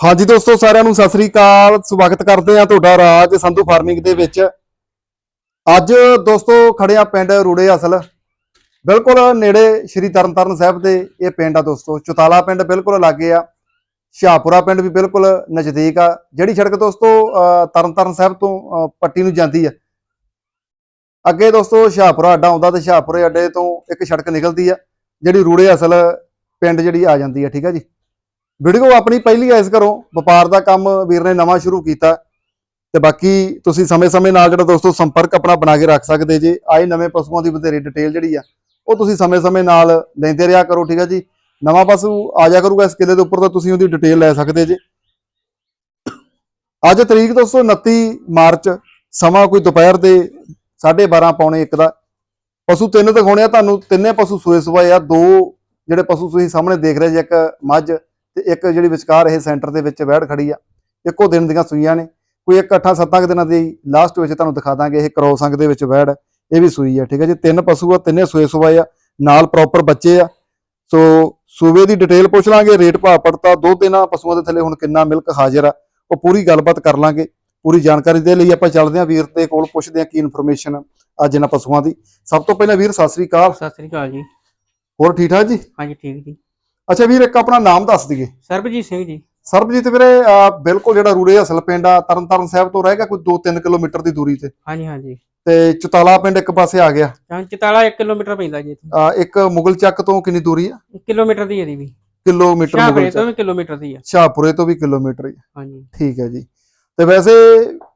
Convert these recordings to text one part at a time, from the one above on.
ਹਾਂਜੀ ਦੋਸਤੋ, ਸਾਰਿਆਂ ਨੂੰ ਸਤਿ ਸ੍ਰੀ ਅਕਾਲ। ਸਵਾਗਤ ਕਰਦੇ ਆ ਤੁਹਾਡਾ ਰਾਜ ਸੰਧੂ ਫਾਰਮਿੰਗ ਦੇ ਵਿੱਚ। ਅੱਜ ਦੋਸਤੋ, ਖੜੇ ਆ ਪਿੰਡ ਰੂੜੇ ਅਸਲ। ਬਿਲਕੁਲ ਨੇੜੇ ਸ਼੍ਰੀ ਤਰਨਤਾਰਨ ਸਾਹਿਬ ਦੇ ਇਹ ਪਿੰਡ ਆ ਦੋਸਤੋ। ਚੁਤਾਲਾ ਪਿੰਡ ਬਿਲਕੁਲ ਲਾਗੇ ਆ। ਸ਼ਾਹਪੁਰਾ ਪਿੰਡ ਵੀ ਬਿਲਕੁਲ ਨਜ਼ਦੀਕ ਆ। ਜਿਹੜੀ ਸੜਕ ਦੋਸਤੋ ਤਰਨਤਾਰਨ ਸਾਹਿਬ ਤੋਂ ਪੱਟੀ ਨੂੰ ਜਾਂਦੀ ਆ। ਅੱਗੇ ਦੋਸਤੋ, ਸ਼ਾਹਪੁਰਾ ਅੱਡਾ ਆਉਂਦਾ ਤੇ ਸ਼ਾਹਪੁਰੇ ਅੱਡੇ ਤੋਂ ਇੱਕ ਸੜਕ ਨਿਕਲਦੀ ਆ। ਜਿਹੜੀ ਰੂੜੇ ਅਸਲ ਪਿੰਡ ਜਿਹੜੀ ਆ ਜਾਂਦੀ ਆ, ਠੀਕ ਆ ਜੀ? ਵੀਡੀਓ ਆਪਣੀ ਪਹਿਲੀ ਐਸ ਕਰੋ ਵਪਾਰ ਦਾ ਕੰਮ ਵੀਰ ਨੇ ਨਵਾਂ ਸ਼ੁਰੂ ਕੀਤਾ। ਤੇ ਬਾਕੀ ਤੁਸੀਂ ਸਮੇਂ-ਸਮੇਂ ਨਾਲ ਜਿਹੜਾ ਦੋਸਤੋ ਸੰਪਰਕ ਆਪਣਾ ਬਣਾ ਕੇ ਰੱਖ ਸਕਦੇ ਜੇ। ਆਏ ਨਵੇਂ ਪਸ਼ੂਆਂ ਦੀ ਵਧੇਰੇ ਡਿਟੇਲ ਜਿਹੜੀ ਆ, ਉਹ ਤੁਸੀਂ ਸਮੇਂ-ਸਮੇਂ ਨਾਲ ਲੈਂਦੇ ਰਿਹਾ ਕਰੋ, ਠੀਕ ਆ ਜੀ? ਨਵਾਂ ਪਸ਼ੂ ਆ ਜਾ ਕਰੂਗਾ ਇਸ ਕਿਲੇ ਦੇ ਉੱਪਰ, ਤਾਂ ਤੁਸੀਂ ਉਹਦੀ ਡਿਟੇਲ ਲੈ ਸਕਦੇ ਜੇ। ਅੱਜ ਤਰੀਕ ਦੋਸਤੋ 29 ਮਾਰਚ, ਸਮਾਂ ਕੋਈ ਦੁਪਹਿਰ ਦੇ 12:30 ਪੌਣੇ 1 ਦਾ। ਪਸ਼ੂ ਤਿੰਨ ਦਿਖਾਉਣੇ ਆ ਤੁਹਾਨੂੰ। ਤਿੰਨੇ ਪਸ਼ੂ ਸੂਏ ਸੁਆਏ ਆ। ਦੋ ਜਿਹੜੇ ਪਸ਼ੂ ਤੁਸੀਂ ਸਾਹਮਣੇ ਦੇਖ ਰਹੇ ਜੇ, ਇੱਕ ਮੱਝ ਤੇ ਇੱਕ ਜਿਹੜੀ ਵਿਚਕਾਰ ਇਹ ਸੈਂਟਰ ਦੇ ਵਿੱਚ ਵਹਿੜ ਖੜੀ ਆ ਇੱਕੋ ਦਿਨ ਦੀਆਂ ਸੂਈਆਂ ਨੇ। ਕੋਈ ਇੱਕ ਅੱਠਾਂ ਸੱਤਾਂ ਕੁ ਦਿਨਾਂ ਦੀ ਲਾਸਟ ਵਿੱਚ ਤੁਹਾਨੂੰ ਦਿਖਾ ਦਾਂਗੇ ਇਹ ਕ੍ਰੋਸ ਅੰਗ ਦੇ ਵਿੱਚ ਵਹਿੜ ਇਹ ਵੀ ਸੂਈ ਆ ਠੀਕ ਹੈ ਜੀ। ਤਿੰਨ ਪਸ਼ੂ ਆ ਤਿੰਨੇ ਸੂਏ ਸੁਆਏ ਆ ਨਾਲ ਪ੍ਰੋਪਰ ਬੱਚੇ ਆ। ਸੋ ਸੂਬੇ ਦੀ ਡਿਟੇਲ ਪੁੱਛ ਲਾਂਗੇ ਰੇਟ ਭਾਅ ਪੜਤਾ ਦੋ ਤਿੰਨਾਂ ਪਸ਼ੂਆਂ ਦੇ ਥੱਲੇ ਹੁਣ ਕਿੰਨਾ ਮਿਲਕ ਹਾਜ਼ਰ ਆ ਉਹ ਪੂਰੀ ਗੱਲਬਾਤ ਕਰ ਲਾਂਗੇ। ਪੂਰੀ ਜਾਣਕਾਰੀ ਦੇ ਲਈ ਆਪਾਂ ਚੱਲਦੇ ਹਾਂ ਵੀਰ ਦੇ ਕੋਲ ਪੁੱਛਦੇ ਹਾਂ ਕੀ ਇਨਫੋਰਮੇਸ਼ਨ ਅੱਜ ਇਹਨਾਂ ਪਸ਼ੂਆਂ ਦੀ। ਸਭ ਤੋਂ ਪਹਿਲਾਂ ਵੀਰ ਸਤਿ ਸ੍ਰੀ ਅਕਾਲ। ਸਤਿ ਸ੍ਰੀ ਅਕਾਲ ਜੀ। ਹੋਰ ਠੀਕ ਠਾਕ ਜੀ? ਹਾਂਜੀ ਠੀਕ ਜੀ। ਅੱਛਾ ਵੀਰ ਇੱਕ ਆਪਣਾ ਨਾਮ ਦੱਸ ਦਈਏ। ਸਰਬਜੀਤ ਸਿੰਘ ਜੀ। ਸਰਬਜੀਤ ਵੀਰੇ ਬਿਲਕੁਲ ਜਿਹੜਾ ਰੂੜੇ ਅਸਲ ਪਿੰਡ ਆ ਤਰਨਤਾਰਨ ਸਾਹਿਬ ਤੋਂ ਰਹੇਗਾ ਕੋਈ 2-3 ਕਿਲੋਮੀਟਰ ਦੀ ਦੂਰੀ ਤੇ। ਹਾਂਜੀ ਹਾਂਜੀ। ਤੇ ਚਤਾਲਾ ਪਿੰਡ ਇੱਕ ਪਾਸੇ ਆ ਗਿਆ। ਜਾਂ ਚਤਾਲਾ 1 ਕਿਲੋਮੀਟਰ ਪੈਂਦਾ ਜੀ ਇੱਥੋਂ। ਇੱਕ ਮੁਗਲ ਚੱਕ ਤੋਂ ਕਿੰਨੀ ਦੂਰੀ ਆ? 1 ਕਿਲੋਮੀਟਰ ਦੀ ਇਹਦੀ ਵੀ। ਕਿਲੋਮੀਟਰ ਸ਼ਾਹਪੁਰੇ ਤੋਂ ਵੀ ਕਿਲੋਮੀਟਰ ਦੀ ਆ। ਸ਼ਾਹਪੁਰੇ ਤੋਂ ਵੀ ਕਿਲੋਮੀਟਰ ਹੀ। ਹਾਂਜੀ। ਠੀਕ ਹੈ ਜੀ। ਤੇ ਵੈਸੇ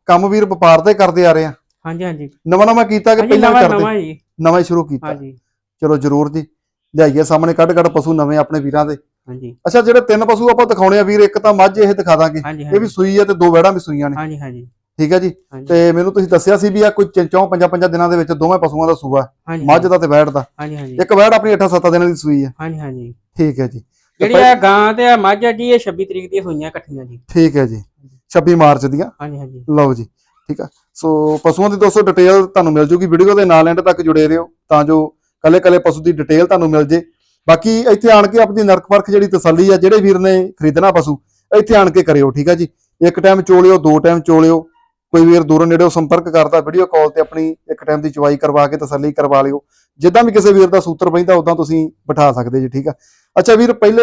ਕੰਮ ਵੀਰ ਵਪਾਰ ਦੇ ਕਰਦੇ ਆ ਰਹੇ ਆ। ਹਾਂਜੀ ਹਾਂਜੀ। ਨਵਾਂ ਨਵਾਂ ਕੀਤਾ ਕਿ ਪਹਿਲਾਂ ਕਰਦੇ? ਨਵਾਂ ਜੀ। ਨਵਾਂ ਹੀ ਸ਼ੁਰੂ ਕੀਤਾ। ਹਾਂਜੀ। ਚਲੋ ਜਰੂਰ ਜੀ। ਲਿਆਈਏ ਸਾਹਮਣੇ ਕੱਢ ਕੱਢ ਪਸ਼ੂ ਨਵੇਂ ਆਪਣੇ ਵੀਰਾਂ ਦੇ। ਹਾਂਜੀ। ਅੱਛਾ ਜਿਹੜੇ ਤਿੰਨ ਪਸ਼ੂ ਆਪਾਂ ਦਿਖਾਉਣੇ ਆ ਵੀਰ ਇੱਕ ਤਾਂ ਮੱਝ ਇਹ ਦਿਖਾ ਦਾਂਗੇ। ਹਾਂਜੀ ਇਹ ਵੀ ਸੂਈ ਆ ਤੇ ਦੋ ਵਹਿੜਾਂ ਵੀ ਸੂਈਆਂ ਨੇ। ਹਾਂਜੀ ਹਾਂਜੀ। ਠੀਕ ਹੈ ਜੀ? ਹਾਂਜੀ। ਤੇ ਮੈਨੂੰ ਤੁਸੀਂ ਦੱਸਿਆ ਸੀ ਵੀ ਆ ਕੋਈ ਚੌਂ- ਪੰਜਾਂ ਪੰਜਾਂ ਦਿਨਾਂ ਦੇ ਵਿੱਚ ਦੋਵੇਂ ਪਸ਼ੂਆਂ ਦਾ ਸੂਆ ਹਾਂਜੀ ਮੱਝ ਦਾ ਤੇ ਵਹਿੜ ਦਾ। ਹਾਂਜੀ ਹਾਂਜੀ। ਇੱਕ ਵਹਿੜ ਆਪਣੀ 8-7 ਦਿਨਾਂ ਦੀ ਸੂਈ ਆ ਹਾਂਜੀ ਹਾਂਜੀ। ਠੀਕ ਹੈ ਜੀ। ਤੇ ਜਿਹੜੀ ਆ ਗਾਂ ਤੇ ਆ ਮੱਝ ਆ ਜੀ ਇਹ 26 ਤਰੀਕ ਦੀਆਂ ਹੋਈਆਂ ਇਕੱਠੀਆਂ ਜੀ। ਠੀਕ ਹੈ ਜੀ। 26 ਮਾਰਚ ਦੀਆਂ। ਹਾਂਜੀ ਹਾਂਜੀ। ਲਓ ਜੀ ਠੀਕ ਆ। ਸੋ ਪਸ਼ੂਆਂ ਦੀ ਦੋਸਤੋ ਡਿਟੇਲ ਤੁਹਾਨੂੰ ਮਿਲ ਜੂਗੀ। ਵੀਡੀਓ ਦੇ ਨਾਲ ਐਂਡ ਤੱਕ ਜੁੜੇ ਰਹੋ ਤਾਂ ਜੋ ਕੱਲੇ ਕੱਲੇ ਪਸ਼ੂ ਦੀ ਡਿਟੇਲ ਤੁਹਾਨੂੰ ਮਿਲ ਜੇ। ਬਾਕੀ ਇੱਥੇ ਆਣ ਕੇ ਆਪਣੀ ਨਰਕ ਪਰਖ ਜਿਹੜੀ ਤਸੱਲੀ ਆ ਜਿਹੜੇ ਵੀਰ ਨੇ ਖਰੀਦਣਾ ਪਸ਼ੂ ਇੱਥੇ ਆਣ ਕੇ ਕਰਿਓ ਠੀਕ ਆ ਜੀ? ਇੱਕ ਟਾਈਮ ਚੋਲਿਓ ਦੋ ਟਾਈਮ ਚੋਲਿਓ। ਕੋਈ ਵੀਰ ਦੂਰੋਂ ਨੇੜੇੋਂ ਸੰਪਰਕ ਕਰਦਾ ਵੀਡੀਓ ਕਾਲ ਤੇ ਆਪਣੀ ਇੱਕ ਟਾਈਮ ਦੀ ਚਵਾਈ ਕਰਵਾ ਕੇ ਤਸੱਲੀ ਕਰਵਾ ਲਿਓ। ਜਿੱਦਾਂ ਵੀ ਕਿਸੇ ਵੀਰ ਦਾ ਸੂਤਰ ਪੈਂਦਾ ਉਦਾਂ ਤੁਸੀਂ ਬਿਠਾ ਸਕਦੇ ਜੀ ਠੀਕ ਆ? ਅੱਛਾ ਵੀਰ ਪਹਿਲੇ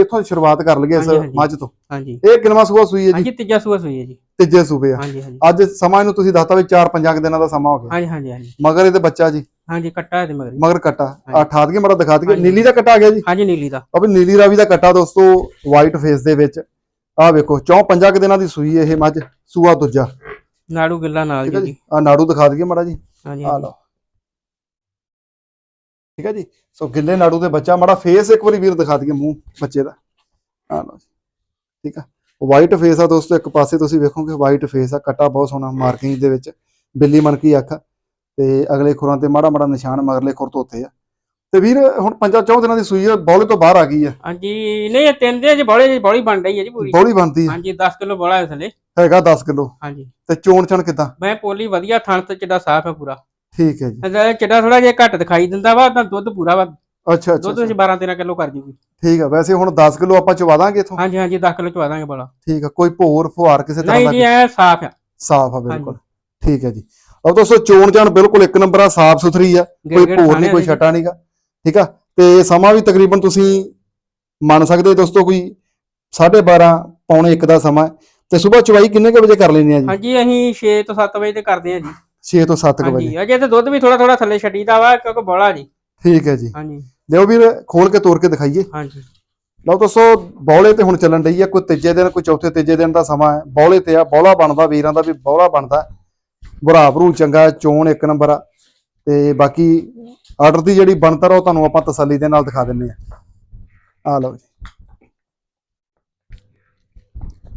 ਇੱਥੋਂ ਸ਼ੁਰੂਆਤ ਕਰ ਲਈਏ ਇਸ। ਮੱਝ ਤੋਂ। ਹਾਂਜੀ। ਇਹ ਕਿੰਨਵਾਂ ਸੂਆ ਸੂਈ ਹੈ ਜੀ। ਹਾਂਜੀ ਤੀਜਾ ਸੂਆ ਸੂਈ ਹੈ ਜੀ। ਤੀਜੇ ਸੂਬੇ ਆ। ਹਾਂਜੀ ਹਾਂਜੀ। ਅੱਜ ਸਮਾਂ ਇਹਨੂੰ ਤੁਸੀਂ ਦੱਸਤਾ ਵੀ 4-5 ਦਿਨਾਂ ਦਾ ਸਮਾਂ ਹੋ ਗਿਆ। ਹਾਂਜੀ ਹਾਂਜੀ ਹਾਂਜੀ। ਮਗਰ ਇਹਦੇ ਬੱਚਾ ਜੀ। ਹਾਂਜੀ ਕੱਟਾ ਇਹਦੇ ਮਗਰ। ਮਗਰ ਕਟਾ। ਆ। ਠਾਦ ਕੇ ਮੜਾ ਦਿਖਾ ਦਈਏ। ਨੀਲੀ ਦਾ ਕਟਾ ਆ ਗਿਆ ਜੀ? ਹਾਂਜੀ ਨੀਲੀ ਦਾ। ਅਬ ਨੀਲੀ ਰਾਵੀ ਦਾ ਕਟਾ ਦੋਸਤੋ ਵਾਈਟ ਫੇਸ ਦੇ ਵਿੱਚ। ਆਹ ਵੇਖੋ ਚੌਂ ਪੰਜਾਂ ਕੁ ਦਿਨਾਂ ਦੀ ਸੂਈ ਇਹ ਮੱਝ ਸੂਆ ਦੂਜਾ। ਨਾੜੂ ਗਿੱਲਾ ਨਾਲ ਜੀ ਆ ਨਾੜੂ ਦਿਖਾ ਦਈਏ ਮੜਾ ਜੀ। ਹਾਂਜੀ ਆ ਲਓ। ਠੀਕ ਹੈ ਜੀ? ਸੋ ਗਿੱਲੇ ਨਾੜੂ ਦੇ ਬੱਚਾ ਮੜਾ ਫੇਸ ਇੱਕ ਵਾਰੀ ਵੀਰ ਦਿਖਾ ਦਈਏ ਮੂੰਹ ਬੱਚੇ ਦਾ। ਆ ਲਓ ਠੀਕ ਆ? ਵਾਈਟ ਫੇਸ ਆ ਦੋਸਤੋ ਇੱਕ ਪਾਸੇ ਤੁਸੀਂ ਵੇਖੋਗੇ ਵਾਈਟ ਫੇਸ ਆ ਕਟਾ ਬਹੁਤ ਸੋਹਣਾ ਮਾਰਕਿੰਗ ਦੇ ਵਿੱਚ। ਬਿੱਲੀ ਮਣਕੀ ਅੱਖ। ਤੇ ਅਗਲੇ ਖੁਰਾਂ ਤੇ ਮਾੜਾ ਮਾੜਾ ਨਿਸ਼ਾਨ ਮਗਰਲੇ ਖੁਰ ਤੋਂ ਉੱਤੇ ਆ। ਤੇ ਵੀਰ ਹੁਣ ਪੰਜਾਂ ਚੌਂ ਦਿਨਾਂ ਦੀ ਸੂਈ ਆ ਬੌਲੇ ਤੋਂ ਬਾਹਰ ਆ ਗਈ ਆ। ਹਾਂਜੀ ਨਹੀਂ ਇਹ ਤਿੰਨ ਦੇ ਜੀ ਬੋਲੇ ਬੋਲੀ ਬਣ ਰਹੀ ਹੈ ਜੀ ਪੂਰੀ। ਬੌਲੀ ਬਣਦੀ ਆ। ਹਾਂਜੀ 10 ਕਿਲੋ ਬੋਲਾ ਹੈ ਥੱਲੇ ਹੈਗਾ 10 ਕਿਲੋ। ਹਾਂਜੀ। ਤੇ ਚੋਣ ਚਣ ਕਿਦਾਂ? ਮੈਂ ਪੋਲੀ ਵਧੀਆ ਥਣ ਤੇ ਚੱਡਾ ਸਾਫ਼ ਹੈ ਪੂਰਾ। ਠੀਕ ਹੈ ਜੀ। ਅਗਰ ਚੱਡਾ ਥੋੜਾ ਜਿਹਾ ਘੱਟ ਦਿਖਾਈ ਦਿੰਦਾ ਵਾ ਤਾਂ ਦੁੱਧ ਪੂਰਾ ਵਾ। ਅੱਛਾ ਅੱਛਾ ਦੁੱਧ। ਵਿੱਚ 12 13 ਕਿਲੋ ਕਰ ਜੂਗੀ। ਠੀਕ ਆ ਵੈਸੇ ਹੁਣ 10 ਕਿਲੋ ਆਪਾਂ ਚਵਾ ਦਾਂਗੇ ਇਥੋਂ? ਹਾਂਜੀ ਹਾਂਜੀ 10 ਕਿਲੋ ਚਵਾ ਦਾਂਗੇ ਬੋਲਾ। ਠੀਕ ਆ ਕੋਈ ਭੋਰ ਫੁਹਾਰ ਕਿਸੇ ਤਰ੍ਹਾਂ ਨਹੀਂ ਦਾ ਜੀ ਐ ਸਾਫ਼ ਆ। ਸਾਫ਼ ਆ ਬਿਲਕੁਲ। ਠੀਕ ਹੈ ਜੀ। ਅਬ ਦੋਸਤੋ ਚੋਣ ਜਾਣ ਬਿਲਕੁਲ ਇੱਕ ਨੰਬਰ ਆ ਸਾਫ਼ ਸੁਥਰੀ ਆ ਕੋਈ ਭੋਰ ਨਹੀਂ ਕੋਈ ਛਟਾ ਨਹੀਂਗਾ ਠੀਕ ਆ? ਤੇ ਸਮਾਂ ਵੀ ਤਕਰੀਬਨ ਤੁਸੀਂ ਮੰਨ ਸਕਦੇ ਹੋ ਦੋਸਤੋ ਕੋਈ 12:30 ਪੌਣੇ 1 ਦਾ ਸਮਾਂ। ਤੇ ਸਵੇਰ ਚਵਾਈ ਕਿੰਨੇ ਕੁ ਵਜੇ ਕਰ ਲੈਣੀ ਆ ਜੀ? ਹਾਂਜੀ ਅਸੀਂ 6 ਤੋਂ 7 ਵਜੇ ਤੇ ਕਰਦੇ ਆ ਜੀ। 6 ਤੋਂ 7 ਵਜੇ ਹਾਂਜੀ ਅਜੇ ਤੇ ਦੁੱਧ ਵੀ ਥੋੜਾ ਥੋੜਾ ਥੱਲੇ ਛੱਡੀਦਾ ਵਾ ਕਿਉਂਕਿ ਬੋਲਾ ਜੀ। ਠੀਕ ਹੈ ਜੀ। ਹਾਂਜੀ। ਲਿਓ ਵੀਰ ਖੋਲ ਕੇ ਤੋੜ ਕੇ ਦਿਖਾਈਏ। ਹਾਂਜੀ। ਲਓ ਦੋਸਤੋ ਬੌਲੇ ਤੇ ਹੁਣ ਚੱਲਣ ਡਈ ਆ ਕੋਈ ਤੀਜੇ ਦਿਨ ਕੋਈ ਚੌਥੇ ਤੀਜੇ ਦਿਨ ਦਾ ਸਮਾਂ ਹੈ। ਬੌਲੇ ਤੇ ਆ ਬੌਲਾ ਬਣਦਾ ਵੀਰਾਂ ਦਾ ਵੀ ਬੌਲਾ ਬਣਦਾ। ਭਰਾ ਭਰੂ ਚੰਗਾ ਚੋਣ ਇੱਕ ਨੰਬਰ ਆ। ਤੇ ਬਾਕੀ ਆਰਡਰ ਦੀ ਜਿਹੜੀ ਬਣਤਰ ਉਹ ਤੁਹਾਨੂੰ ਆਪਾਂ ਤਸੱਲੀ ਦੇ ਨਾਲ ਦਿਖਾ ਦਿੰਨੇ ਆ ਆ ਲਓ ਜੀ।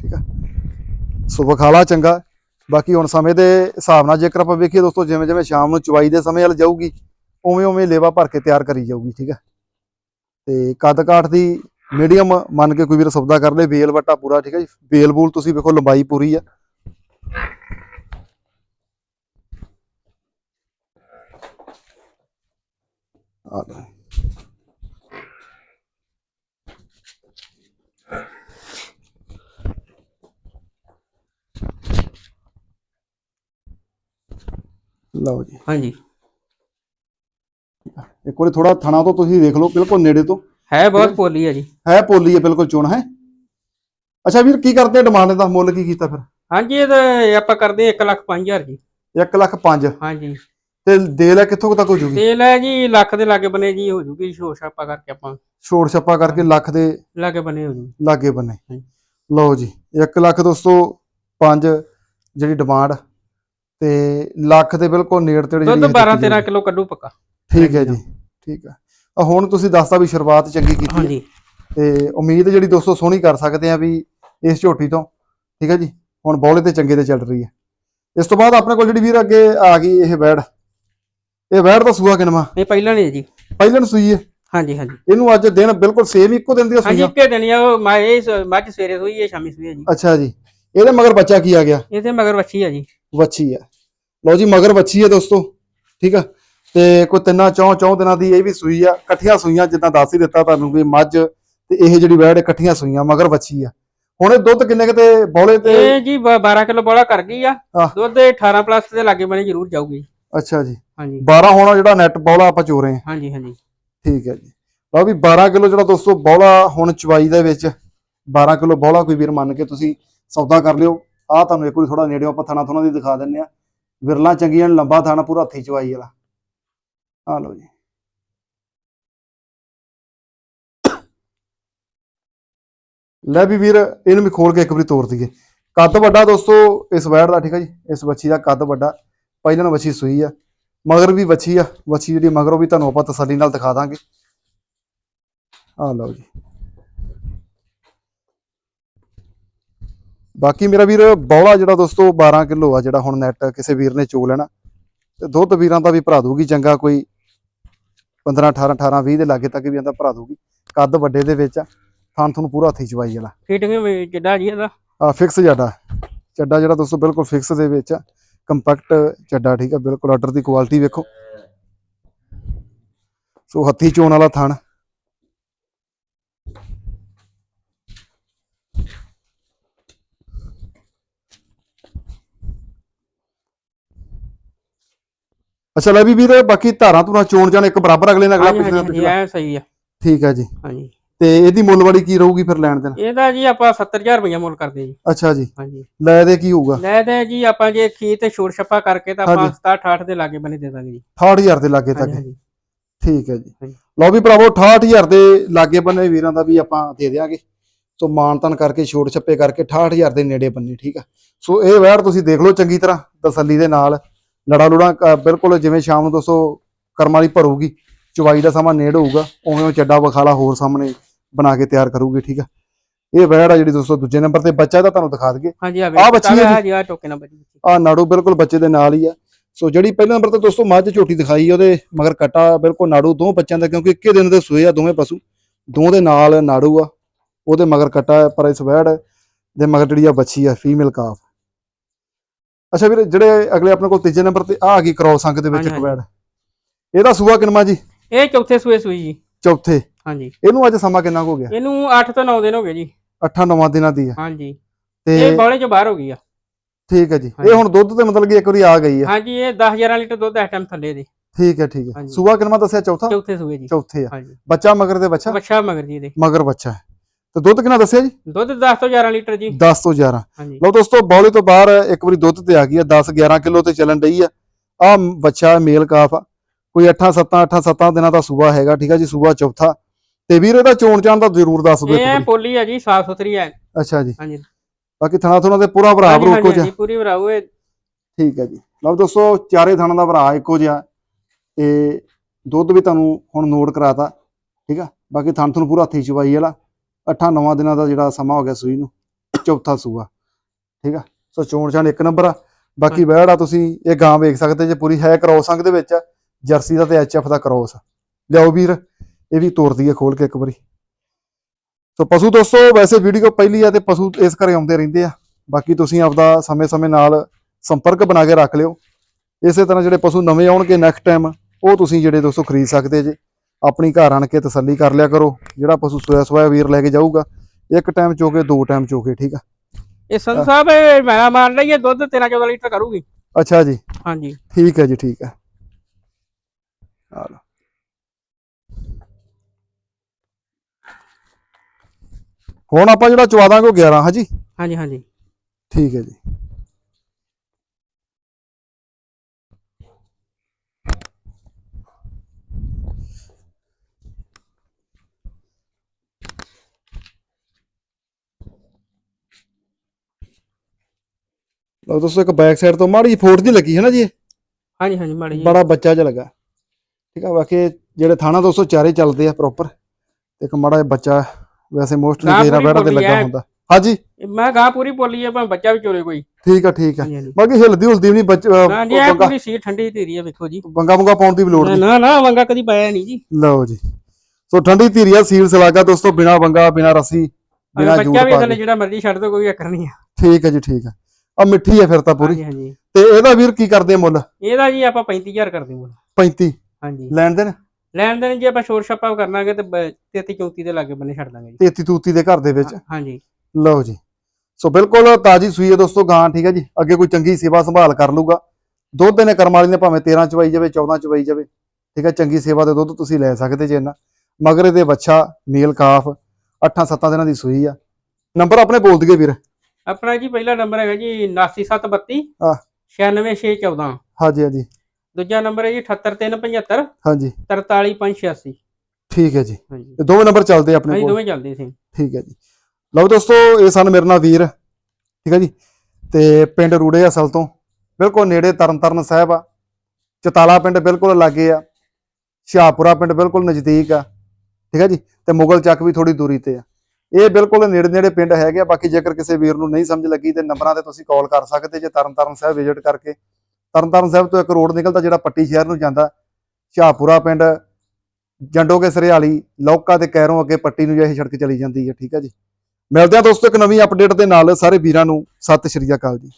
ਠੀਕ ਆ। ਸੋ ਵਿਖਾਲਾ ਚੰਗਾ। ਬਾਕੀ ਹੁਣ ਸਮੇਂ ਦੇ ਹਿਸਾਬ ਨਾਲ ਜੇਕਰ ਆਪਾਂ ਵੇਖੀਏ ਦੋਸਤੋ ਜਿਵੇਂ ਜਿਵੇਂ ਸ਼ਾਮ ਨੂੰ ਚਵਾਈ ਦੇ ਸਮੇਂ ਵੱਲ ਜਾਊਗੀ ਉਵੇਂ ਉਵੇਂ ਲੇਵਾ ਭਰ ਕੇ ਤਿਆਰ ਕਰੀ ਜਾਊਗੀ, ਠੀਕ ਆ। ਤੇ ਕੱਦ ਕਾਠ ਦੀ ਮੀਡੀਅਮ ਮੰਨ ਕੇ ਕੋਈ ਵੀਰ ਸੌਦਾ ਕਰ ਲੇ, ਵੇਲ ਵਟਾ ਪੂਰਾ, ਠੀਕ ਹੈ ਜੀ। ਬੇਲ ਬੂਲ ਤੁਸੀਂ ਵੇਖੋ ਲੰਬਾਈ ਪੂਰੀ ਆ। ਆ ਲਓ ਜੀ। ਹਾਂਜੀ। ਇੱਕ ਵਾਰੀ ਥੋੜਾ ਥਣਾ ਤੋਂ ਤੁਸੀਂ ਦੇਖ ਲਓ ਬਿਲਕੁਲ ਨੇੜੇ ਤੋਂ। ਹੈ ਬਹੁਤ ਪੋਲੀ ਹੈ ਜੀ। ਹੈ ਪੋਲੀ ਹੈ ਬਿਲਕੁਲ ਚੁਣ ਹੈ। ਅੱਛਾ ਵੀਰ ਕੀ ਕਰਦੇ ਡਿਮਾਂਡ ਦਾ ਮੁੱਲ ਕੀ ਕੀਤਾ ਫਿਰ? ਹਾਂਜੀ ਇਹ ਤਾਂ ਆਪਾਂ ਕਰਦੇ 1 ਲੱਖ 5000 ਜੀ। 1 ਲੱਖ 5 ਹਾਂਜੀ। ਤੇ ਦੇ ਲੈ ਕਿੱਥੋਂ ਤੱਕ ਹੋ ਜੂਗੀ? ਤੇਲ ਹੈ ਜੀ ਲੱਖ ਦੇ ਲਾਗੇ ਬਨੇ ਜੀ ਹੋ ਜੂਗੀ ਸ਼ੋਰ ਛਾਪਾ ਕਰਕੇ ਆਪਾਂ। ਛੋੜ ਛੱਪਾ ਕਰਕੇ ਲੱਖ ਦੇ ਲਾਗੇ ਬਨੇ ਹੋ ਜੂ ਲਾਗੇ ਬੰਨੇ ਹਾਂਜੀ। ਲਓ ਜੀ 1 ਲੱਖ ਦੋਸਤੋ 5 ਜਿਹੜੀ ਡਿਮਾਂਡ ਤੇ ਲੱਖ ਦੇ ਬਿਲਕੁਲ ਨੇੜ ਤੇੜੇ ਦੁੱਧ ਜਿਹੜੀ 12 ਦਿੱਤੀ 13 ਜਾਊਗੀ। ਕਿਲੋ ਕੱਢੂ ਪੱਕਾ। ਠੀਕ ਹੈ ਜੀ ਠੀਕ ਹੈ। ਆ ਹੁਣ ਤੁਸੀਂ ਦੱਸਤਾ ਵੀ ਸ਼ੁਰੂਆਤ ਚੰਗੀ ਕੀਤੀ ਹੈ। ਹਾਂਜੀ। ਤੇ ਉਮੀਦ ਜਿਹੜੀ ਦੋਸਤੋ ਸੋਹਣੀ ਕਰ ਸਕਦੇ ਆ ਵੀ ਇਸ ਝੋਟੀ ਤੋਂ ਠੀਕ ਹੈ ਜੀ ਹੁਣ ਬੌਲੇ ਤੇ ਚੰਗੇ ਤੇ ਚੱਲ ਰਹੀ ਹੈ। ਇਸ ਤੋਂ ਬਾਅਦ ਆਪਣੇ ਕੋਲ ਜਿਹੜੀ ਵੀਰ ਅੱਗੇ ਆ ਗਈ ਇਹ ਵੈੜ ਇਹ ਵੈੜ ਦਾ ਸੂਆ ਕਿਨਵਾ ਇਹ ਪਹਿਲਾਂ ਨਹੀਂ ਜੀ। ਪਹਿਲਾਂ ਸੂਈ ਹੈ? ਹਾਂਜੀ ਹਾਂਜੀ। ਇਹਨੂੰ ਅੱਜ ਦਿਨ ਬਿਲਕੁਲ ਸੇਮ ਇੱਕੋ ਦਿਨ ਦੀਆਂ ਹਾਂਜੀ ਸੂਈਆਂ? ਇੱਕੇ ਦਿਨ ਹੀ ਆ ਉਹ ਮੈਂ ਇਹ ਮੱਝ ਸਵੇਰੇ ਸੋਈ ਹੈ ਸ਼ਾਮੀ ਸੋਈ ਹੈ ਜੀ। ਅੱਛਾ ਜੀ। ਇਹਦੇ ਮਗਰ ਬੱਚਾ ਕੀ ਆ ਗਿਆ? ਇਹਦੇ ਮਗਰ ਵੱਛੀ ਆ ਜੀ। ਵੱਛੀ ਆ। ਲਓ ਜੀ ਮਗਰ ਵੱਛੀ ਹੈ ਦੋਸਤੋ। ਠੀਕ ਆ? ਤੇ ਕੋਈ ਤਿੰਨਾਂ ਚੌਂ ਚੌਂ ਦਿਨਾਂ ਦੀ ਇਹ ਵੀ ਸੂਈ ਆ। ਇਕੱਠੀਆਂ ਸੂਈਆਂ ਜਿੱਦਾਂ ਦੱਸ ਹੀ ਦਿੱਤਾ ਤੁਹਾਨੂੰ ਵੀ ਮੱਝ ਤੇ ਇਹ ਜਿਹੜੀ ਵੈੜ ਇਕੱਠੀਆਂ ਸੂਈਆਂ ਮਗਰ ਵੱਛੀ ਆ। ਹੁਣ ਇਹ ਦੁੱਧ ਕਿੰਨੇ ਕਿਤੇ ਬੌਲੇ ਤੇ? ਇਹ ਜੀ 12 ਕਿਲੋ ਬੋਲਾ ਕਰ ਗਈ ਆ। ਆਹ। ਦੁੱਧ ਇਹ 18 ਪਲੱਸ ਦੇ ਲਾਗੇ ਬਨੇ ਜ਼ਰੂਰ ਜਾਊਗੀ। ਅੱਛਾ ਜੀ। ਹਾਂਜੀ। 12 ਹੋਣਾ ਜਿਹੜਾ ਨੈਟ ਬੌਲਾ ਆਪਾਂ ਚੋ ਰਹੇ ਹਾਂ। ਹਾਂਜੀ ਹਾਂਜੀ। ਠੀਕ ਹੈ ਜੀ। ਲਓ ਵੀ 12 ਕਿਲੋ ਜਿਹੜਾ ਦੋਸਤੋ ਬੌਲਾ ਹੁਣ ਚਵਾਈ ਦੇ ਵਿੱਚ 12 ਕਿਲੋ ਬੌਲਾ ਕੋਈ ਵੀਰ ਮੰਨ ਕੇ ਤੁਸੀਂ ਸੌਦਾ ਕਰ ਲਿਓ। ਆਹ ਤੁਹਾਨੂੰ ਇੱਕ ਵਾਰੀ ਥੋੜਾ ਨੇੜਿਓਂ ਆਪਾਂ ਥਣਾ ਥੁਣਾ ਦੀ ਦਿਖਾ ਦਿੰਨੇ ਆ ਵਿਰਲਾ ਚੰਗੀਆਂ ਲੰਬਾ ਥਾਣਾ ਪੂਰਾ ਹੱਥੀ ਚਵਾਈ ਵਾਲਾ। ਆ ਲਓ ਜੀ। ਲੈ ਵੀ ਵੀਰ ਇਹਨੂੰ ਵੀ ਖੋਲ ਕੇ ਇੱਕ ਵਾਰੀ ਤੋੜ ਦਈਏ। ਕੱਦ ਵੱਡਾ ਦੋਸਤੋ ਇਸ ਵੈੜ ਦਾ ਠੀਕ ਹੈ ਜੀ? ਇਸ ਵੱਛੀ ਦਾ ਕੱਦ ਵੱਡਾ। ਪਹਿਲਾਂ ਨੂੰ ਵੱਛੀ ਸੂਈ ਆ। ਮਗਰ ਵੀ ਵੱਛੀ ਆ ਵੱਛੀ ਜਿਹੜੀ ਮਗਰੋਂ ਵੀ ਤੁਹਾਨੂੰ ਆਪਾਂ ਤਸੱਲੀ ਨਾਲ ਦਿਖਾ ਦਾਂਗੇ। ਆ ਲਓ ਜੀ। ਬਾਕੀ ਮੇਰਾ ਵੀਰ ਬੌਲਾ ਜਿਹੜਾ ਦੋਸਤੋ 12 ਕਿਲੋ ਆ ਜਿਹੜਾ ਹੁਣ ਨੈਟ ਕਿਸੇ ਵੀਰ ਨੇ ਚੋ ਲੈਣਾ। ਤੇ ਦੁੱਧ ਵੀਰਾਂ ਦਾ ਵੀ ਭਰਾ ਦੂਗੀ ਚੰਗਾ ਕੋਈ 15 18 18 20 ਦੇ ਲਾਗੇ ਤੱਕ ਵੀ ਆਂਦਾ ਭਰਾ ਦੂਗੀ ਕੱਦ ਵੱਡੇ ਦੇ ਵਿੱਚ ਆ ਥਣ ਤੁਹਾਨੂੰ ਪੂਰਾ ਹੱਥੀ ਚਵਾਈ ਵਾਲਾ। ਫਿਟਿੰਗ ਵੀ ਕਿੱਡਾ ਜੀ ਇਹਦਾ। ਆ ਫਿਕਸ ਜੱਡਾ ਚੱਡਾ ਜਿਹੜਾ ਦੋਸਤੋ ਬਿਲਕੁਲ ਫਿਕਸ ਦੇ ਵਿੱਚ ਆ। ਕੰਪੈਕਟ ਚੱਡਾ ਠੀਕ ਆ ਬਿਲਕੁਲ ਆਰਡਰ ਦੀ ਕੁਆਲਿਟੀ ਵੇਖੋ। ਸੋ ਹੱਥੀ ਚੋਣ ਵਾਲਾ ਥਣ। ਅੱਛਾ ਲੈ ਵੀ ਵੀਰ ਬਾਕੀ ਧਾਰਾਂ ਧੁਰਾਂ ਚੋਣ ਜਾਣ ਇੱਕ ਬਰਾਬਰ ਅਗਲੇ ਨਾਲ ਅਗਲਾ ਹਾਂਜੀ ਪਿਛਲੇ ਨਾਲ ਹਾਂਜੀ ਪਿਛਲਾ। ਐ ਸਹੀ ਆ। ਠੀਕ ਹੈ ਜੀ। ਹਾਂਜੀ। ਤੇ ਇਹਦੀ ਮੁੱਲਵਾੜੀ ਕੀ ਰਹੂਗੀ ਫਿਰ ਲੈਣ ਦੇਣ? ਇਹਦਾ ਜੀ ਆਪਾਂ 70000 ਰੁਪਇਆ ਮੁੱਲ ਕਰਦੇ ਜੀ। ਅੱਛਾ ਜੀ। ਹਾਂਜੀ। ਲੈ ਦੇ ਕੀ ਹੋਊਗਾ? ਲੈ ਦੇ ਜੀ ਆਪਾਂ ਜੇ ਖੀ ਤੇ ਛੋੜ ਛੱਪਾ ਕਰਕੇ ਤਾਂ ਆਪਾਂ ਹਾਂਜੀ। 67 68 ਦੇ ਲਾਗੇ ਬਣੇ ਦੇ ਦਾਂਗੇ ਜੀ। 68000 ਦੇ ਲਾਗੇ ਤੱਕ। ਠੀਕ ਹੈ ਜੀ। ਲਓ ਵੀ ਭਰਾਵੋ 68000 ਦੇ ਲਾਗੇ ਬੰਨੇ ਵੀਰਾਂ ਦਾ ਵੀ ਆਪਾਂ ਦੇ ਦਿਆਂਗੇ। ਸੋ ਮਾਨਤਨ ਕਰਕੇ ਛੋੜ ਛੱਪੇ ਕਰਕੇ 68000 ਦੇ ਨੇੜੇ ਬੰਨੇ ਠੀਕ ਆ। ਸੋ ਇਹ ਵੈੜ ਤੁਸੀਂ ਦੇਖ ਲਓ ਚੰਗੀ ਤਰ੍ਹਾਂ ਤਸੱਲੀ ਦੇ ਨਾਲ। ਲੜਾ ਲੁੜਾ ਬਿਲਕੁਲ ਜਿਵੇਂ ਸ਼ਾਮ ਨੂੰ ਦੋਸਤੋ ਕਰਮ ਵਾਲੀ ਭਰੂਗੀ ਚਵਾਈ ਦਾ ਸਮਾਂ ਨੇੜ ਹੋਊਗਾ ਉਵੇਂ ਉਹ ਚੱਡਾ ਵਿਖਾਲਾ ਹੋਰ ਸਾਹਮਣੇ ਬਣਾ ਕੇ ਤਿਆਰ ਕਰੂਗੀ ਠੀਕ ਆ? ਇਹ ਵੈੜ ਆ ਜਿਹੜੀ ਦੋਸਤੋ ਦੂਜੇ ਨੰਬਰ ਤੇ ਬੱਚਾ ਇਹਦਾ ਤੁਹਾਨੂੰ ਦਿਖਾ ਦਈਏ। ਹਾਂਜੀ ਆ ਵੱਛੀ ਹੈ ਜੀ? ਆ ਟੋਕੇ ਨੰਬਰ ਜੀ ਆ ਨਾੜੂ ਬਿਲਕੁਲ ਬੱਚੇ ਦੇ ਨਾਲ ਹੀ ਆ। ਸੋ ਜਿਹੜੀ ਪਹਿਲੇ ਨੰਬਰ ਤੇ ਦੋਸਤੋ ਮੱਝ ਝੋਟੀ ਦਿਖਾਈ ਉਹਦੇ ਮਗਰ ਕਟਾ ਬਿਲਕੁਲ ਨਾੜੂ ਦੋ ਬੱਚਿਆਂ ਦਾ ਕਿਉਂਕਿ ਇੱਕੇ ਦਿਨ ਦੇ ਸੂਏ ਆ ਦੋਵੇਂ ਪਸ਼ੂ। ਦੋ ਦੇ ਨਾਲ ਨਾੜੂ ਆ ਉਹਦੇ ਮਗਰ ਕਟਾ ਪਰ ਇਸ ਵੈੜ ਦੇ ਮਗਰ ਜਿਹੜੀ ਆ ਬੱਚੀ ਆ ਫੀਮੇਲ ਕਾਫ ਅੱਛਾ ਵੀਰੇ ਜਿਹੜੇ ਅਗਲੇ ਆਪਣੇ ਕੋਲ ਤੀਜੇ ਨੰਬਰ ਤੇ ਆ ਆ ਗਈ ਕ੍ਰੋਸ ਅੰਕ ਦੇ ਵਿੱਚ ਇੱਕ ਵੈੜ। ਇਹਦਾ ਸੂਆ ਕਿੰਨਾ ਜੀ? ਇਹ ਚੌਥੇ ਸੂਏ ਸੂਈ ਜੀ। ਚੌਥੇ। ਹਾਂਜੀ। ਇਹਨੂੰ ਅੱਜ ਸਮਾਂ ਕਿੰਨਾ ਕੁ ਹੋ ਗਿਆ? ਇਹਨੂੰ 8 ਤੋਂ 9 ਦਿਨ ਹੋ ਗਏ ਜੀ। 8-9 ਦਿਨਾਂ ਦੀ ਆ। ਹਾਂਜੀ। ਤੇ ਇਹ ਬੌਲੇ ਚੋਂ ਬਾਹਰ ਹੋ ਗਈ ਆ। ਠੀਕ ਹੈ ਜੀ। ਇਹ। ਹੁਣ ਦੁੱਧ ਤੇ ਮਤਲਬ ਕਿ ਇੱਕ ਵਾਰੀ ਆ ਗਈ ਆ। ਹਾਂਜੀ ਇਹ 10000 ਲੀਟਰ ਦੁੱਧ ਇਸ ਟਾਈਮ ਥੱਲੇ ਦੇ। ਠੀਕ ਹੈ ਠੀਕ ਹੈ ਹਾਂਜੀ। ਸੂਆ ਕਿੰਨਾ ਦੱਸਿਆ? ਚੌਥਾ? ਚੌਥੇ ਸੂਏ ਜੀ। ਚੌਥੇ ਆ। ਹਾਂਜੀ। ਬੱਚਾ ਮਗਰ ਦੇ ਬੱਚਾ? ਬੱਚਾ ਮਗਰ ਜੀ ਦੇ ਮਗਰ ਬੱਚਾ ਹੈ। ਤੇ ਦੁੱਧ ਕਿੰਨਾ ਦੱਸਿਆ ਜੀ? ਦੁੱਧ 10 ਤੋਂ 11 ਲੀਟਰ ਜੀ। 10 ਤੋਂ 11 ਹਾਂਜੀ। ਲਓ ਦੋਸਤੋ ਬੌਲੇ ਤੋਂ ਬਾਹਰ ਇੱਕ ਵਾਰੀ ਦੁੱਧ ਤੇ ਆ ਗਈ ਆ। 10 11 ਕਿਲੋ ਤੇ ਚੱਲਣ ਡਈ ਆ। ਆ ਬੱਚਾ ਮੇਲ ਕਾਫ ਆ। ਕੋਈ 8 7 8 7 ਦਿਨਾਂ ਦਾ ਸੂਆ ਹੈਗਾ। ਠੀਕ ਆ ਜੀ ਸੂਆ ਚੌਥਾ। ਤੇ ਵੀਰ ਇਹਦਾ ਚੋਣ ਚਾਣ ਦਾ ਜ਼ਰੂਰ ਦੱਸ ਦਿਓ ਇਹ ਪੋਲੀ ਆ ਜੀ ਸਾਫ਼ ਸੁਥਰੀ ਹੈ ਅੱਛਾ ਜੀ। ਹਾਂਜੀ। ਬਾਕੀ ਥਣਾ ਥੁਣਾ ਤੇ ਪੂਰਾ ਭਰਾ ਭਰੂ ਜਿਹਾ। ਹਾਂਜੀ, ਪੂਰੀ ਭਰਾਓ ਇਹ। ਠੀਕ ਹੈ ਜੀ। ਲਓ ਦੋਸਤੋ ਚਾਰੇ ਥਾਣਾ ਦਾ ਭਰਾ ਇੱਕੋ ਜਿਹਾ। ਤੇ ਦੁੱਧ ਵੀ ਤੁਹਾਨੂੰ ਹੁਣ ਨੋਟ ਕਰਾਤਾ। ਠੀਕ ਆ? ਬਾਕੀ ਥਣ ਤੁਹਾਨੂੰ ਪੂਰਾ ਹੱਥੀ ਚਵਾਈ ਵਾਲਾ। 8-9 ਦਿਨਾਂ ਦਾ ਜਿਹੜਾ ਸਮਾਂ ਹੋ ਗਿਆ ਸੂਈ ਨੂੰ ਚੌਥਾ ਸੂਆ। ਠੀਕ ਆ? ਸੋ ਚੋਣ ਚਾਣ ਇੱਕ ਨੰਬਰ ਆ। ਬਾਕੀ ਵੈੜ ਆ ਤੁਸੀਂ ਇਹ ਗਾਂ ਵੇਖ ਸਕਦੇ ਜੇ ਪੂਰੀ ਹੈ ਕ੍ਰੋਸ ਅੰਗ ਦੇ ਵਿੱਚ ਜਰਸੀ ਦਾ ਤੇ ਐਚਐਫ ਦਾ ਕ੍ਰੋਸ ਲਿਆਓ ਵੀਰ। ਇਹ ਵੀ ਤੋੜ ਦਈਏ ਖੋਲ ਕੇ ਇੱਕ ਵਾਰੀ। ਸੋ ਪਸ਼ੂ ਦੋਸਤੋ ਵੈਸੇ ਵੀਡੀਓ ਪਹਿਲੀ ਆ ਤੇ ਪਸ਼ੂ ਇਸ ਘਰੇ ਆਉਂਦੇ ਰਹਿੰਦੇ ਆ। ਬਾਕੀ ਤੁਸੀਂ ਆਪਦਾ ਸਮੇਂ-ਸਮੇਂ ਨਾਲ ਸੰਪਰਕ ਬਣਾ ਕੇ ਰੱਖ ਲਿਓ। ਇਸੇ ਤਰ੍ਹਾਂ ਜਿਹੜੇ ਪਸ਼ੂ ਨਵੇਂ ਆਉਣਗੇ ਨੈਕਸਟ ਟਾਈਮ ਉਹ ਤੁਸੀਂ ਜਿਹੜੇ ਦੋਸਤੋ ਖਰੀਦ ਸਕਦੇ ਜੇ। ਆਪਣੀ ਘਰ ਆਣ ਕੇ ਤਸੱਲੀ ਕਰ ਲਿਆ ਕਰੋ। ਜਿਹੜਾ ਪਸ਼ੂ ਸੋਇਆ ਸੋਇਆ ਵੀਰ ਲੈ ਕੇ ਜਾਊਗਾ ਇੱਕ ਟਾਈਮ ਚੋਕੇ ਦੋ ਟਾਈਮ ਚੋਕੇ ਠੀਕ ਆ? ਇਹ ਸੰਤ ਸਾਹਿਬ ਇਹ ਮੈਂ ਮੰਨ ਲਈ ਇਹ ਦੁੱਧ 13 14 ਲੀਟਰ ਕਰੂਗੀ। ਅੱਛਾ ਜੀ। ਹਾਂਜੀ। ਠੀਕ ਹੈ ਜੀ ਠੀਕ ਹੈ ਆ ਲਓ। ਹੁਣ ਆਪਾਂ ਜਿਹੜਾ ਚਵਾ ਦਾਂਗੇ ਉਹ 11 ਹਾਂਜੀ? ਹਾਂਜੀ ਹਾਂਜੀ। ਠੀਕ ਹੈ ਜੀ। ਲਓ ਦੋਸਤੋ ਇੱਕ ਬੈਕ ਸਾਈਡ ਤੋਂ ਮਾੜੀ ਫੋਟ ਦੀ ਲੱਗੀ ਹੈ ਨਾ ਜੀ? ਹਾਂਜੀ ਹਾਂਜੀ ਮਾੜੀ ਜੀ ਬੜਾ ਬੱਚਾ ਜਿਹਾ ਲੱਗਾ। ਠੀਕ ਆ ਬਾਕੀ ਜਿਹੜੇ ਥਾਣਾ ਦੋਸਤੋ ਚਾਰੇ ਚੱਲਦੇ ਆ ਪ੍ਰੋਪਰ ਇੱਕ ਮਾੜਾ ਜਿਹਾ ਬੱਚਾ ਵੈਸੇ ਮੋਸਟਲੀ ਤੇਰਾ ਬੈਠਾ ਤੇ ਬੋਲੀ ਲੱਗਾ। ਹੁੰਦਾ। ਹਾਂਜੀ? ਮੈਂ ਗਾਂ ਪੂਰੀ ਪੋਲੀ ਹੈ ਭਾਵੇਂ ਬੱਚਾ ਵੀ ਚੋਰੇ ਕੋਈ। ਠੀਕ ਆ ਠੀਕ ਆ। ਬਾਕੀ ਹਿਲਦੀ ਹੁਲਦੀ ਵੀ ਨਹੀਂ ਬੱਚ ਨਾ ਜੀ ਇਹ ਬੰਗਾ ਪੂਰੀ ਸੀ ਠੰਡੀ ਧੀਰੀ ਹੈ ਵੇਖੋ ਜੀ। ਬੰਗਾ ਬੰਗਾ ਪਾਉਣ ਦੀ ਵੀ ਲੋੜ ਨਾ ਨਹੀਂ। ਨਾ ਨਾ ਵੰਗਾ ਕਦੀ ਪਾਇਆ ਨਹੀਂ ਜੀ। ਲਓ ਜੀ। ਸੋ ਠੰਡੀ ਧੀਰੀਆ ਸੀਲ ਸਲਾਗਾ ਦੋਸਤੋ ਬਿਨਾ ਬੰਗਾ ਬਿਨਾ ਰੱਸੀ ਬਿਨਾ ਜੂਟ ਬੱਚਾ ਵੀ ਥੱਲੇ ਜਿਹੜਾ ਮਰਜ਼ੀ ਛੱਡ ਦੋ ਕੋਈ ਚੱਕਰ ਨਹੀਂ ਆ। ਠੀਕ ਹੈ ਜੀ ਠੀਕ ਹੈ ਆ ਮਿੱਠੀ ਹੈ ਫਿਰ ਤਾਂ ਪੂਰੀ। ਹਾਂਜੀ ਤੇ ਇਹਦਾ ਵੀਰ ਕੀ ਕਰਦੇ ਆ ਮੁੱਲ? ਇਹਦਾ ਜੀ ਆਪਾਂ 35000 ਕਰ ਦੇਵਾਂਗੇ 35 ਹਾਂਜੀ। ਲੈਣ ਦੇਣ? ਲੈਣ ਦੇਣ ਜੇ ਆਪਾਂ ਸ਼ੋਰ ਛਾਪਾ ਕਰਨਾਗੇ ਤੇ 33 34 ਦੇ ਲਾਗੇ ਬੰਨੇ ਛੱਡ ਦਾਂਗੇ ਜੀ। 33 ਤੂਤੀ ਦੇ ਘਰ ਦੇ ਵਿੱਚ? ਹਾਂਜੀ। ਲਓ ਜੀ। ਸੋ ਬਿਲਕੁਲ ਤਾਜੀ ਸੂਈ ਹੈ ਦੋਸਤੋ ਗਾਂ ਠੀਕ ਹੈ ਜੀ। ਅੱਗੇ ਕੋਈ ਚੰਗੀ ਸੇਵਾ ਸੰਭਾਲ ਕਰ ਲੂਗਾ ਦੁੱਧ ਨੇ ਕਰਮ ਵਾਲੀ ਨੇ ਭਾਵੇਂ 13 ਚਵਾਈ ਜਾਵੇ 14 ਚਵਾਈ ਜਾਵੇ ਠੀਕ ਹੈ ਚੰਗੀ ਸੇਵਾ ਦੇ ਦੁੱਧ ਤੁਸੀਂ ਲੈ ਸਕਦੇ ਜੇ ਇਹਨਾਂ ਮਗਰ ਇਹਦੇ ਬੱਚਾ ਮੇਲ ਕਾਫ 8-7 ਦਿਨਾਂ ਦੀ ਸੂਈ ਆ। ਨੰਬਰ ਆਪਣੇ ਬੋਲ ਦਈਏ ਵੀਰ। ਆਪਣਾ ਜੀ ਪਹਿਲਾ ਨੰਬਰ ਹੈਗਾ ਜੀ 89732 ਆਹ। 96614 ਹਾਂਜੀ ਹਾਂਜੀ। ਦੂਜਾ ਨੰਬਰ ਹੈ ਜੀ 78375 ਹਾਂਜੀ। 43586 ਠੀਕ ਹੈ ਜੀ। ਹਾਂਜੀ। ਇਹ ਦੋਵੇਂ ਨੰਬਰ ਚੱਲਦੇ ਆ ਆਪਣੇ ਕੋਲ। ਦੋਵੇਂ ਚੱਲਦੇ ਸੀ। ਠੀਕ ਹੈ ਜੀ। ਲਓ ਦੋਸਤੋ ਇਹ ਸਨ ਮੇਰੇ ਨਾਲ ਵੀਰ। ਠੀਕ ਹੈ ਜੀ। ਤੇ ਪਿੰਡ ਰੂੜੇ ਅਸਲ ਤੋਂ। ਬਿਲਕੁਲ ਨੇੜੇ ਤਰਨਤਾਰਨ ਸਾਹਿਬ ਆ। ਚਤਾਲਾ ਪਿੰਡ ਬਿਲਕੁਲ ਲਾਗੇ ਆ। ਸ਼ਾਹਪੁਰਾ ਪਿੰਡ ਬਿਲਕੁਲ ਨਜ਼ਦੀਕ ਆ। ਠੀਕ ਹੈ ਜੀ। ਤੇ ਮੁਗਲ ਚੱਕ ਵੀ ਥੋੜੀ ਦੂਰੀ ਤੇ ਆ। ਇਹ ਬਿਲਕੁਲ ਨੇੜੇ ਨੇੜੇ ਪਿੰਡ ਹੈਗੇ ਆ। ਬਾਕੀ ਜੇਕਰ ਕਿਸੇ ਵੀਰ ਨੂੰ ਨਹੀਂ ਸਮਝ ਲੱਗੀ ਤੇ ਨੰਬਰਾਂ ਤੇ ਤੁਸੀਂ ਕਾਲ ਕਰ ਸਕਦੇ ਜੇ ਤਰਨਤਾਰਨ ਸਾਹਿਬ ਵਿਜ਼ਿਟ ਕਰਕੇ। ਤਰਨਤਾਰਨ ਸਾਹਿਬ ਤੋਂ ਇੱਕ ਰੋਡ ਨਿਕਲਦਾ ਜਿਹੜਾ ਪੱਟੀ ਸ਼ਹਿਰ ਨੂੰ ਜਾਂਦਾ। ਸ਼ਾਹਪੁਰਾ ਪਿੰਡ, ਜੰਡੋਗੇ ਸਰਿਆਲੀ ਲੌਕਾ ਤੇ ਕੈਰੋਂ ਅੱਗੇ ਪੱਟੀ ਨੂੰ ਇਹ ਸੜਕ ਚਲੀ ਜਾਂਦੀ ਹੈ, ਠੀਕ ਹੈ ਜੀ। ਮਿਲਦੇ ਹਾਂ ਦੋਸਤੋ ਇੱਕ ਨਵੀਂ ਅਪਡੇਟ ਦੇ ਨਾਲ, ਸਾਰੇ ਵੀਰਾਂ ਨੂੰ, ਸਤਿ ਸ਼੍ਰੀ ਅਕਾਲ ਜੀ।